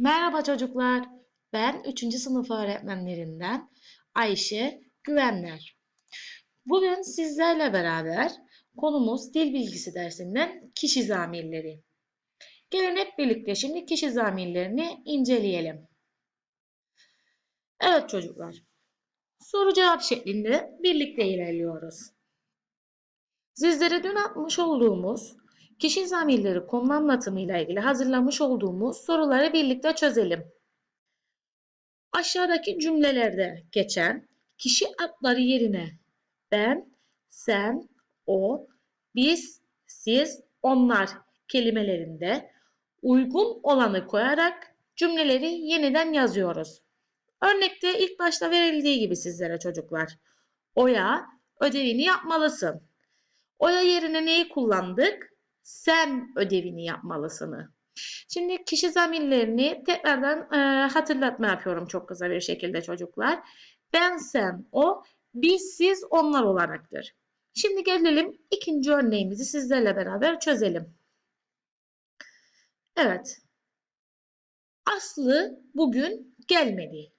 Merhaba çocuklar. Ben 3. sınıf öğretmenlerinden Ayşe Güvenler. Bugün sizlerle beraber konumuz dil bilgisi dersinden kişi zamirleri. Gelin hep birlikte şimdi kişi zamirlerini inceleyelim. Evet çocuklar. Soru cevap şeklinde birlikte ilerliyoruz. Sizlere dün atmış olduğumuz kişi zamirleri konu anlatımıyla ilgili hazırlamış olduğumuz soruları birlikte çözelim. Aşağıdaki cümlelerde geçen kişi adları yerine ben, sen, o, biz, siz, onlar kelimelerinde uygun olanı koyarak cümleleri yeniden yazıyoruz. Örnekte ilk başta verildiği gibi sizlere çocuklar. Oya ödevini yapmalısın. Oya yerine neyi kullandık? Sen ödevini yapmalısını. Şimdi kişi zamirlerini tekrardan e, hatırlatma yapıyorum çok kısa bir şekilde çocuklar. Ben, sen, o, biz, siz, onlar olaraktır. Şimdi gelelim ikinci örneğimizi sizlerle beraber çözelim. Evet. Aslı bugün gelmedi.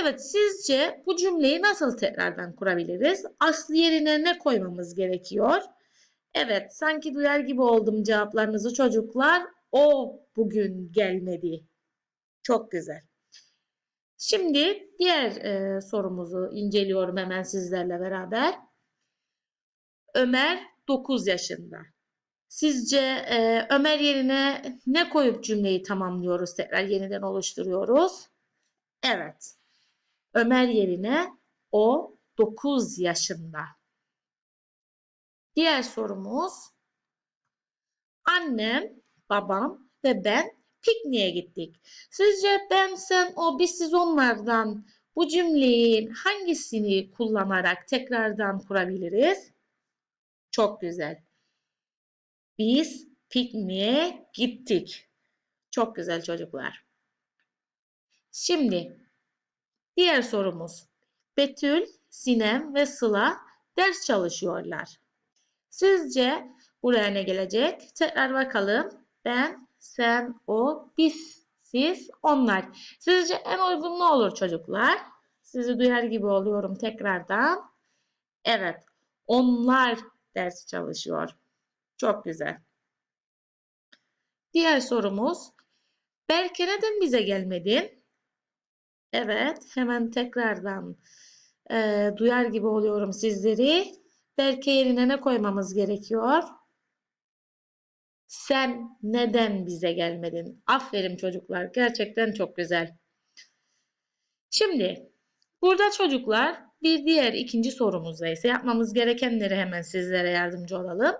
Evet, sizce bu cümleyi nasıl tekrardan kurabiliriz? Aslı yerine ne koymamız gerekiyor? Evet, sanki duyar gibi oldum cevaplarınızı çocuklar. O bugün gelmedi. Çok güzel. Şimdi diğer e, sorumuzu inceliyorum hemen sizlerle beraber. Ömer 9 yaşında. Sizce e, Ömer yerine ne koyup cümleyi tamamlıyoruz, tekrar yeniden oluşturuyoruz? Evet. Ömer yerine o 9 yaşında. Diğer sorumuz annem, babam ve ben pikniğe gittik. Sizce ben, sen, o, biz, siz onlardan bu cümleyi hangisini kullanarak tekrardan kurabiliriz? Çok güzel. Biz pikniğe gittik. Çok güzel çocuklar. Şimdi diğer sorumuz. Betül, Sinem ve Sıla ders çalışıyorlar. Sizce buraya ne gelecek? Tekrar bakalım. Ben, sen, o, biz, siz, onlar. Sizce en uygun ne olur çocuklar? Sizi duyar gibi oluyorum tekrardan. Evet, onlar ders çalışıyor. Çok güzel. Diğer sorumuz. Belki neden bize gelmedin? Evet, hemen tekrardan e, duyar gibi oluyorum sizleri. Belki yerine ne koymamız gerekiyor? Sen neden bize gelmedin? Aferin çocuklar. Gerçekten çok güzel. Şimdi burada çocuklar bir diğer ikinci sorumuzda ise yapmamız gerekenleri hemen sizlere yardımcı olalım.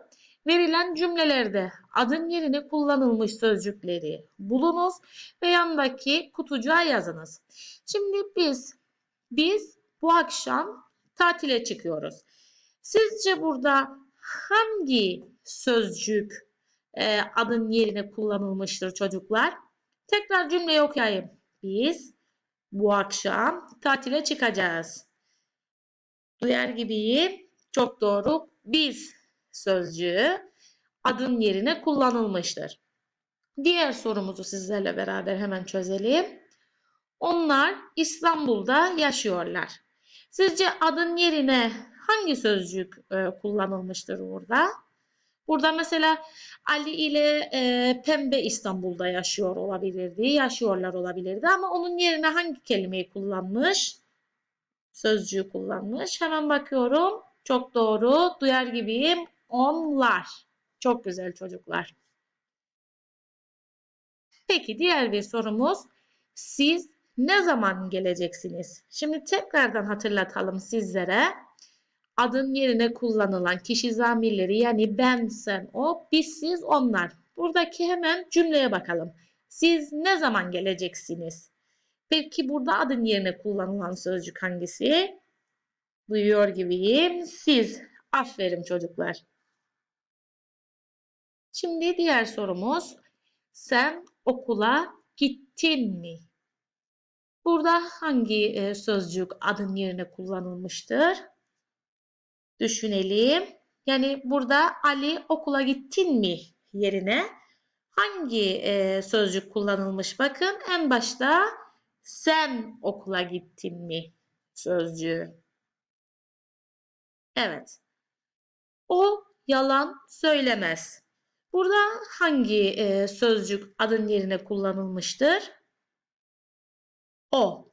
Verilen cümlelerde adın yerine kullanılmış sözcükleri bulunuz ve yandaki kutucuğa yazınız. Şimdi biz biz bu akşam tatile çıkıyoruz. Sizce burada hangi sözcük e, adın yerine kullanılmıştır çocuklar? Tekrar cümleyi okuyayım. Biz bu akşam tatile çıkacağız. Duyar gibiyim. Çok doğru. Biz sözcüğü adın yerine kullanılmıştır. Diğer sorumuzu sizlerle beraber hemen çözelim. Onlar İstanbul'da yaşıyorlar. Sizce adın yerine hangi sözcük e, kullanılmıştır burada? Burada mesela Ali ile e, Pembe İstanbul'da yaşıyor olabilirdi, yaşıyorlar olabilirdi ama onun yerine hangi kelimeyi kullanmış? Sözcüğü kullanmış. Hemen bakıyorum. Çok doğru. Duyar gibiyim. Onlar. Çok güzel çocuklar. Peki diğer bir sorumuz. Siz ne zaman geleceksiniz? Şimdi tekrardan hatırlatalım sizlere. Adın yerine kullanılan kişi zamirleri yani ben, sen, o, biz, siz, onlar. Buradaki hemen cümleye bakalım. Siz ne zaman geleceksiniz? Peki burada adın yerine kullanılan sözcük hangisi? Duyuyor gibiyim. Siz. Aferin çocuklar. Şimdi diğer sorumuz. Sen okula gittin mi? Burada hangi e, sözcük adın yerine kullanılmıştır? Düşünelim. Yani burada Ali okula gittin mi yerine Hangi e, sözcük kullanılmış? Bakın en başta sen okula gittin mi sözcüğü. Evet. O yalan söylemez. Burada hangi e, sözcük adın yerine kullanılmıştır? O.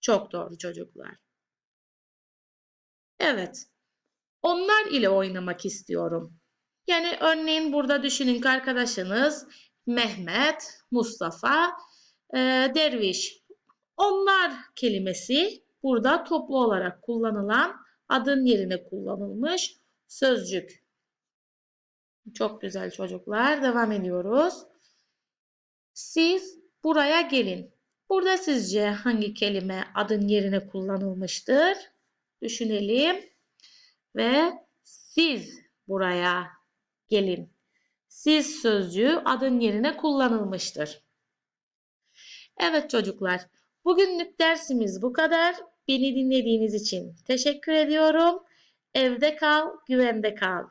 Çok doğru çocuklar. Evet. Onlar ile oynamak istiyorum. Yani örneğin burada düşünün ki arkadaşınız Mehmet, Mustafa, e, Derviş. Onlar kelimesi burada toplu olarak kullanılan adın yerine kullanılmış sözcük. Çok güzel çocuklar. Devam ediyoruz. Siz buraya gelin. Burada sizce hangi kelime adın yerine kullanılmıştır? Düşünelim. Ve siz buraya gelin. Siz sözcüğü adın yerine kullanılmıştır. Evet çocuklar, bugünlük dersimiz bu kadar. Beni dinlediğiniz için teşekkür ediyorum. Evde kal, güvende kal.